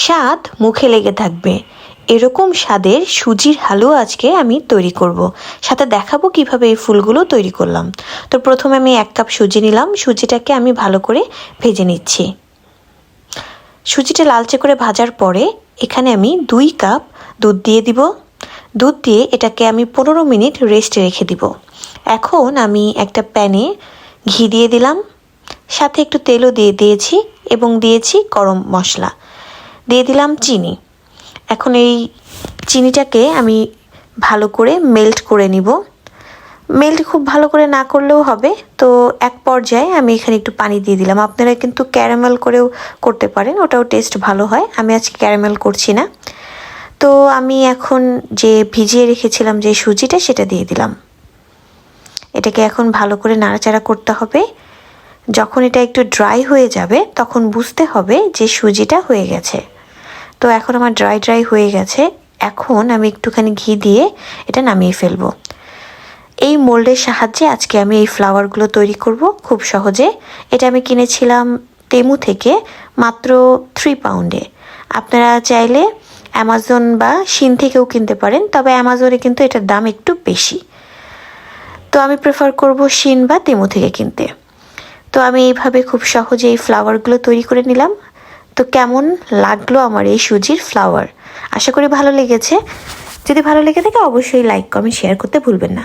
স্বাদ মুখে লেগে থাকবে। এরকম স্বাদের সুজির হালুয়া আজকে আমি তৈরি করব। সাথে দেখাবো কীভাবে এই ফুলগুলো তৈরি করলাম। তো প্রথমে আমি এক কাপ সুজি নিলাম। সুজিটাকে আমি ভালো করে ভেজে নিচ্ছি। সুজিটা লালচে করে ভাজার পরে এখানে আমি দুই কাপ দুধ দিয়ে দিব। দুধ দিয়ে এটাকে আমি পনেরো মিনিট রেস্টে রেখে দিব। এখন আমি একটা প্যানে ঘি দিয়ে দিলাম। সাথে একটু তেলও দিয়ে দিয়েছি এবং দিয়েছি গরম মশলা। দিয়ে দিলাম চিনি। এখন এই চিনিটাকে আমি ভালো করে মেল্ট করে নিব। মেল্ট খুব ভালো করে না করলেও হবে। তো এক পর্যায়ে আমি এখানে একটু পানি দিয়ে দিলাম। আপনারা কিন্তু ক্যারামেল করেও করতে পারেন, ওটাও টেস্ট ভালো হয়। আমি আজকে ক্যারামেল করছি না। তো আমি এখন যে ভিজিয়ে রেখেছিলাম যে সুজিটা, সেটা দিয়ে দিলাম। এটাকে এখন ভালো করে নাড়াচাড়া করতে হবে। যখন এটা একটু ড্রাই হয়ে যাবে, তখন বুঝতে হবে যে সুজিটা হয়ে গেছে। তো এখন আমার ড্রাই ড্রাই হয়ে গেছে। এখন আমি একটুখানি ঘি দিয়ে এটা নামিয়ে ফেলব। এই মোল্ডের সাহায্যে আজকে আমি এই ফ্লাওয়ারগুলো তৈরি করব খুব সহজে। এটা আমি কিনেছিলাম তেমু থেকে মাত্র থ্রি পাউন্ডে আপনারা চাইলে অ্যামাজন বা শিন থেকেও কিনতে পারেন, তবে অ্যামাজনে কিন্তু এটার দাম একটু বেশি। তো আমি প্রেফার করব শিন বা তেমু থেকে কিনতে। তো আমি এইভাবে খুব সহজে এই ফ্লাওয়ারগুলো তৈরি করে নিলাম। তো কেমন লাগল আমার এই সুজির ফ্লাওয়ার আশা করি ভালো লেগেছে। যদি ভালো লেগে থাকে অবশ্যই লাইক কমেন্ট শেয়ার করতে ভুলবেন না।